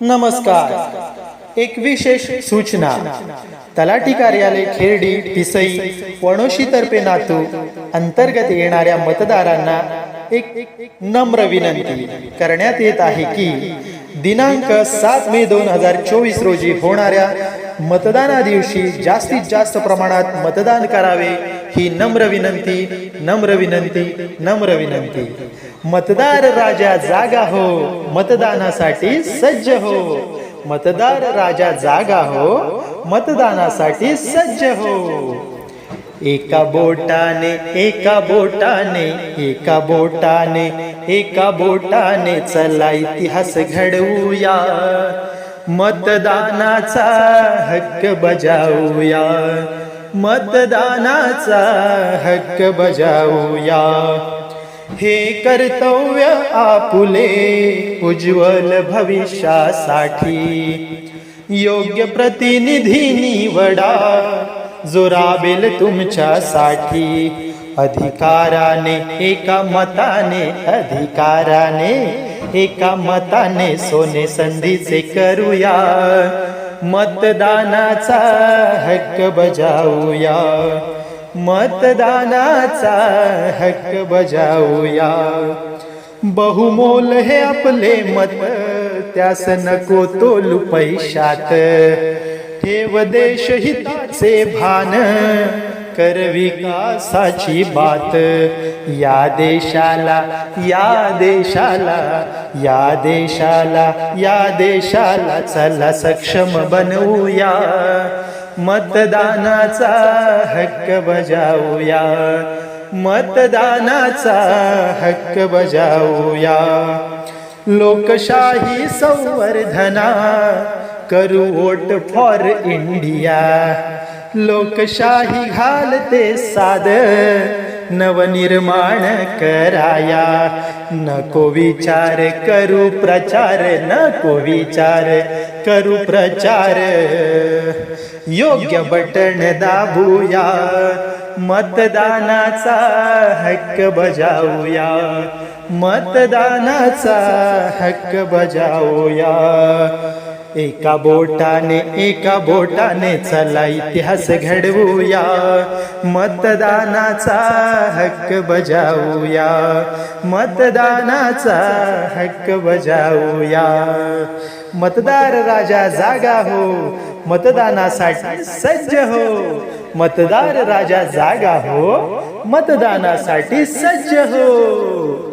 नमस्कार. एक विशेष सूचना. तलाठी कार्यालय खेरडी पिसई वणोशी तर्फे नातू अंतर्गत येणाऱ्या मतदारांना एक नम्र विनंती करण्यात येत आहे की दिनांक सात मे दोन हजार चोवीस रोजी होणाऱ्या मतदाना दिवशी जास्तीत जास्त प्रमाणात मतदान करावे ही नम्र विनंती नम्र विनंती नम्र विनंती. मतदार राजा जागा हो मतदानासाठी सज्ज हो. मतदार राजा जागा हो मतदानासाठी सज्ज हो. एका बोटाने एका बोटाने एका बोटाने एका बोटाने चला इतिहास घडवूया. मतदानाचा हक्क बजावूया. मतदानाचा हक्क बजावूया. हे कर्तव्य आपुले उज्ज्वल भविष्यासाठी. योग्य प्रतिनिधी निवडा. जो राबेल तुमच्यासाठी. अधिकाराने एका मताने अधिकाराने एका मताने सोने संधीचे करूया. मतदानाचा हक्क बजावूया. मतदानाचा हक्क बजावूया. बहुमोल हे आपले मत त्यास नको तोलू पैशात. ठेव देश हिताचे भान कर विकासाची बात. या देशाला या देशाला या देशाला या देशाला चला सक्षम बनवूया. मतदानाचा हक्क बजावूया. मतदानाचा हक्क बजावूया. लोकशाही संवर्धना करू वोट फॉर इंडिया. लोकशाही घालते साद. नवनिर्माण कराया. नको विचार करू प्रचार नको विचार करू प्रचार. योग्य बटन दाबूया. मतदानाचा हक्क बजावूया. मतदानाचा हक्क बजावूया. एका बोटाने एका बोटाने चला इतिहास घडवूया. मतदानाचा हक्क बजावूया. मतदानाचा हक्क बजावूया. मतदार राजा जागा हो मतदानासाठी सज्ज हो. मतदार राजा जागा हो मतदानासाठी सज्ज हो.